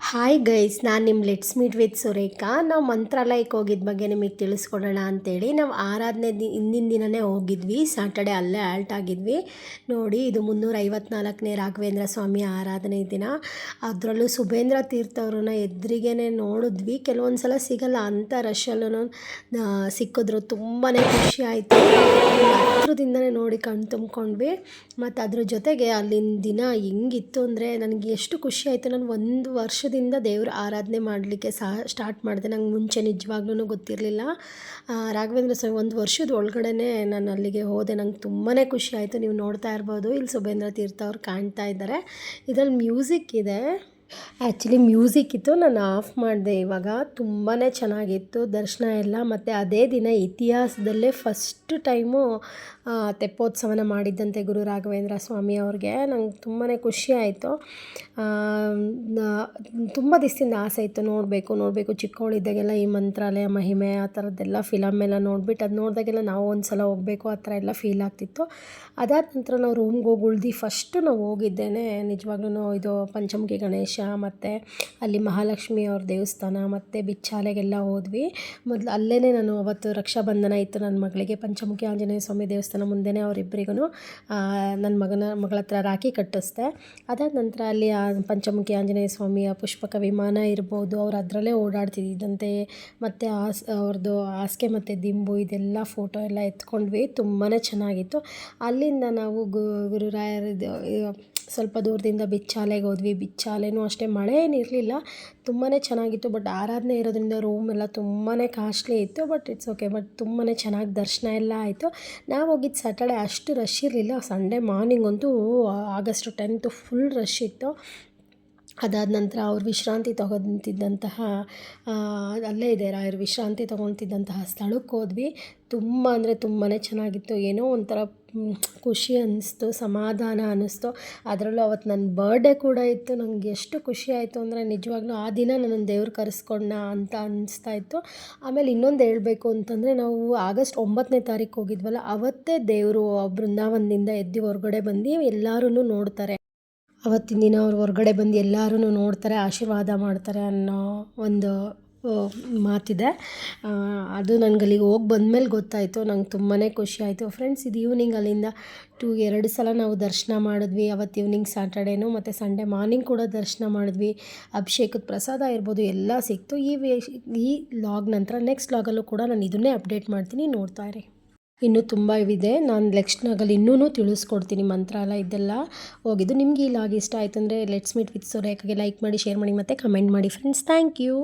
Hi guys ನಾನು ನಿಮ್ಮ let's meet with Surekha. ನಾವು ಮಂತ್ರಾಲಯಕ್ಕೆ ಹೋಗಿದ್ದ ಬಗ್ಗೆ ನಿಮಗೆ ತಿಳಿಸ್ಕೊಡೋಣ ಅಂತೇಳಿ ನಾವು ಆರಾಧನೆ ದಿ ಹಿಂದಿನ ದಿನವೇ ಹೋಗಿದ್ವಿ. ಸಾಟರ್ಡೆ ಅಲ್ಲೇ ಆಲ್ಟ್ ಆಗಿದ್ವಿ. ನೋಡಿ, ಇದು ಮುನ್ನೂರ ಐವತ್ನಾಲ್ಕನೇ ರಾಘವೇಂದ್ರ ಸ್ವಾಮಿ ಆರಾಧನೆ ದಿನ. ಅದರಲ್ಲೂ ಸುಭೇಂದ್ರ ತೀರ್ಥವ್ರನ್ನ ಎದುರಿಗೇ ನೋಡಿದ್ವಿ. ಕೆಲವೊಂದು ಸಲ ಸಿಗಲ್ಲ ಅಂಥ ರಶಲ್ಲೂ ಸಿಕ್ಕಿದ್ರು. ತುಂಬಾ ಖುಷಿ ಆಯಿತು. ಹತ್ರದಿಂದನೇ ನೋಡಿ ಕಣ್ಣು ತುಂಬ್ಕೊಂಡ್ವಿ. ಮತ್ತು ಅದ್ರ ಜೊತೆಗೆ ಅಲ್ಲಿನ ದಿನ ಹೆಂಗಿತ್ತು ಅಂದರೆ ನನಗೆ ಎಷ್ಟು ಖುಷಿ ಆಯಿತು. ನಾನು ಒಂದು ವರ್ಷದಿಂದ ದೇವ್ರ ಆರಾಧನೆ ಮಾಡಲಿಕ್ಕೆ ಸಹ ಸ್ಟಾರ್ಟ್ ಮಾಡಿದೆ. ನಂಗೆ ಮುಂಚೆ ನಿಜವಾಗ್ಲೂ ಗೊತ್ತಿರಲಿಲ್ಲ. ರಾಘವೇಂದ್ರ ಸ್ವಾಮಿ ಒಂದು ವರ್ಷದ ಒಳಗಡೆ ನಾನು ಅಲ್ಲಿಗೆ ಹೋದೆ. ನಂಗೆ ತುಂಬಾ ಖುಷಿ ಆಯಿತು. ನೀವು ನೋಡ್ತಾ ಇರ್ಬೋದು. ಇಲ್ಲಿ ಸುಬೇಂದ್ರ ತೀರ್ಥ ಅವ್ರು ಕಾಣ್ತಾ ಇದ್ದಾರೆ ಇದರಲ್ಲಿ ಮ್ಯೂಸಿಕ್ ಇದೆ. ಆ್ಯಕ್ಚುಲಿ ಮ್ಯೂಸಿಕ್ ಇತ್ತು, ನಾನು ಆಫ್ ಮಾಡಿದೆ. ಇವಾಗ ತುಂಬಾ ಚೆನ್ನಾಗಿತ್ತು. ದರ್ಶನ ಎಲ್ಲ, ಮತ್ತು ಅದೇ ದಿನ ಇತಿಹಾಸದಲ್ಲೇ ಫಸ್ಟ್ ಟೈಮು ತೆಪ್ಪೋತ್ಸವನ ಮಾಡಿದ್ದಂತೆ ಗುರು ರಾಘವೇಂದ್ರ ಸ್ವಾಮಿ ಅವ್ರಿಗೆ. ನಂಗೆ ತುಂಬಾ ಖುಷಿ ಆಯಿತು. ತುಂಬ ದಿವಸದಿಂದ ಆಸೆ ಇತ್ತು. ನೋಡಬೇಕು ನೋಡಬೇಕು ಚಿಕ್ಕವಳಿದ್ದಾಗೆಲ್ಲ ಈ ಮಂತ್ರಾಲಯ ಮಹಿಮೆ, ಆ ಥರದ್ದೆಲ್ಲ ಫಿಲಮ್ ಎಲ್ಲ ನೋಡ್ಬಿಟ್ಟು ಅದು ನೋಡಿದಾಗೆಲ್ಲ ನಾವು ಒಂದು ಸಲ ಹೋಗಬೇಕು, ಆ ಥರ ಎಲ್ಲ ಫೀಲ್ ಆಗ್ತಿತ್ತು. ಅದಾದ ನಂತರ ನಾವು ರೂಮ್ಗೆ ಹೋಗಿ ಉಳ್ದು ಫಸ್ಟು ನಾವು ಹೋಗಿದ್ದೇನೆ. ನಿಜವಾಗ್ಲೂ ಇದು ಪಂಚಮುಖಿ ಗಣೇಶ ಮತ್ತು ಅಲ್ಲಿ ಮಹಾಲಕ್ಷ್ಮಿ ಅವ್ರ ದೇವಸ್ಥಾನ, ಮತ್ತು ಬಿಚ್ಚಾಲೆಗೆಲ್ಲ ಹೋದ್ವಿ. ಮೊದಲು ಅಲ್ಲೇ ನಾನು ಅವತ್ತು ರಕ್ಷಾಬಂಧನ ಇತ್ತು ನನ್ನ ಮಗಳಿಗೆ. ಪಂಚಮುಖಿ ಆಂಜನೇಯ ಸ್ವಾಮಿ ದೇವಸ್ಥಾನ ಮುಂದೆನೇ ಅವರಿಬ್ಬರಿಗೂ ನನ್ನ ಮಗನ, ಮಗಳ ಹತ್ರ ರಾಖಿ ಕಟ್ಟಿಸ್ದೆ. ಅದಾದ ನಂತರ ಅಲ್ಲಿ ಆ ಪಂಚಮುಖಿ ಆಂಜನೇಯ ಸ್ವಾಮಿಯ ಪುಷ್ಪಕ ವಿಮಾನ ಇರ್ಬೋದು. ಅವ್ರು ಅದರಲ್ಲೇ ಓಡಾಡ್ತಿದ್ದಂತೆ. ಮತ್ತು ಆಸ್ ಅವ್ರದ್ದು ಹಾಸಿಗೆ ಮತ್ತು ದಿಂಬು ಇದೆಲ್ಲ ಫೋಟೋ ಎಲ್ಲ ಎತ್ಕೊಂಡ್ವಿ. ತುಂಬಾ ಚೆನ್ನಾಗಿತ್ತು. ಅಲ್ಲಿಂದ ನಾವು ಗುರುರಾಯರದ್ದು ಸ್ವಲ್ಪ ದೂರದಿಂದ ಬಿಚ್ಚಾಲೆಗೆ ಹೋದ್ವಿ. ಬಿಚ್ಚಾಲೆನೂ ಅಷ್ಟೇ ಮಳೆ ಏನಿರಲಿಲ್ಲ ತುಂಬಾ ಚೆನ್ನಾಗಿತ್ತು. ಬಟ್ ಆರಾಧನೆ ಇರೋದ್ರಿಂದ ರೂಮ್ ಎಲ್ಲ ತುಂಬಾ ಕಾಸ್ಟ್ಲಿ ಇತ್ತು. ಬಟ್ ಇಟ್ಸ್ ಓಕೆ ಬಟ್ ತುಂಬಾ ಚೆನ್ನಾಗಿ ದರ್ಶನ ಎಲ್ಲ ಆಯಿತು. ನಾವು ಹೋಗಿದ್ದು ಸ್ಯಾಟರ್ಡೆ ಅಷ್ಟು ರಶ್ ಇರಲಿಲ್ಲ. ಸಂಡೇ ಮಾರ್ನಿಂಗ್ ಅಂತೂ ಆಗಸ್ಟ್ ಟೆಂತು ಫುಲ್ ರಶ್ ಇತ್ತು. ಅದಾದ ನಂತರ ಅವ್ರು ವಿಶ್ರಾಂತಿ ತಗೊತಿದ್ದಂತಹ ಅಲ್ಲೇ ಇದೆ ರಾಯರು ವಿಶ್ರಾಂತಿ ತೊಗೊತಿದ್ದಂತಹ ಸ್ಥಳಕ್ಕೆ ಹೋದ್ವಿ. ತುಂಬ ಅಂದರೆ ತುಂಬಾ ಚೆನ್ನಾಗಿತ್ತು. ಏನೋ ಒಂಥರ ಖುಷಿ ಅನ್ನಿಸ್ತು ಸಮಾಧಾನ ಅನ್ನಿಸ್ತು ಅದರಲ್ಲೂ ಅವತ್ತು ನನ್ನ ಬರ್ಡೇ ಕೂಡ ಇತ್ತು. ನನಗೆ ಎಷ್ಟು ಖುಷಿ ಆಯಿತು ಅಂದರೆ ನಿಜವಾಗ್ಲೂ ಆ ದಿನ ನನ್ನ ದೇವ್ರು ಕರೆಸ್ಕೊಂಡ ಅಂತ ಅನ್ನಿಸ್ತಾ ಇತ್ತು. ಆಮೇಲೆ ಇನ್ನೊಂದು ಹೇಳಬೇಕು ಅಂತಂದರೆ ನಾವು ಆಗಸ್ಟ್ ಒಂಬತ್ತನೇ ತಾರೀಕು ಹೋಗಿದ್ವಲ್ಲ, ಅವತ್ತೇ ದೇವರು ಬೃಂದಾವನದಿಂದ ಎದ್ದು ಹೊರಗಡೆ ಬಂದು ಎಲ್ಲರೂ ನೋಡ್ತಾರೆ. ಅವತ್ತಿನ ದಿನ ಅವ್ರು ಹೊರಗಡೆ ಬಂದು ಎಲ್ಲರೂ ನೋಡ್ತಾರೆ, ಆಶೀರ್ವಾದ ಮಾಡ್ತಾರೆ ಅನ್ನೋ ಒಂದು ಮಾತಿದೆ. ಅದು ನನಗೆ ಅಲ್ಲಿಗೆ ಹೋಗಿ ಬಂದಮೇಲೆ ಗೊತ್ತಾಯಿತು. ನಂಗೆ ತುಂಬಾ ಖುಷಿ ಆಯಿತು. ಫ್ರೆಂಡ್ಸ್, ಇದು ಈವ್ನಿಂಗ್ ಅಲ್ಲಿಂದ ಟು ಎರಡು ಸಲ ನಾವು ದರ್ಶನ ಮಾಡಿದ್ವಿ. ಅವತ್ತು ಈವ್ನಿಂಗ್ ಸ್ಯಾಟರ್ಡೇನು ಮತ್ತು ಸಂಡೇ ಮಾರ್ನಿಂಗ್ ಕೂಡ ದರ್ಶನ ಮಾಡಿದ್ವಿ. ಅಭಿಷೇಕದ ಪ್ರಸಾದ ಇರ್ಬೋದು, ಎಲ್ಲ ಸಿಕ್ತು. ಈ ವೇ ಈ ಲಾಗ್ ನಂತರ ನೆಕ್ಸ್ಟ್ ಲಾಗಲ್ಲೂ ಕೂಡ ನಾನು ಇದನ್ನೇ ಅಪ್ಡೇಟ್ ಮಾಡ್ತೀನಿ. ನೋಡ್ತಾ ಇರಿ. ಇನ್ನೂ ತುಂಬ ಇವಿದೆ. ನಾನು ನೆಕ್ಸ್ಟ್ ನಾಗಲ್ಲಿ ಇನ್ನೂ ತಿಳಿಸ್ಕೊಡ್ತೀನಿ ಮಂತ್ರಾಲಯ ಇದೆಲ್ಲ. ಹೋಗಿದ್ದು ನಿಮಗೆ ಈ ಲಾಗ್ ಇಷ್ಟ ಆಯಿತು ಅಂದರೆ ಲೆಟ್ಸ್ ಮೀಟ್ ವಿತ್ ಸೋರೇಖಾಗೆ ಲೈಕ್ ಮಾಡಿ ಶೇರ್ ಮಾಡಿ ಮತ್ತು ಕಮೆಂಟ್ ಮಾಡಿ ಫ್ರೆಂಡ್ಸ್ ಥ್ಯಾಂಕ್ ಯು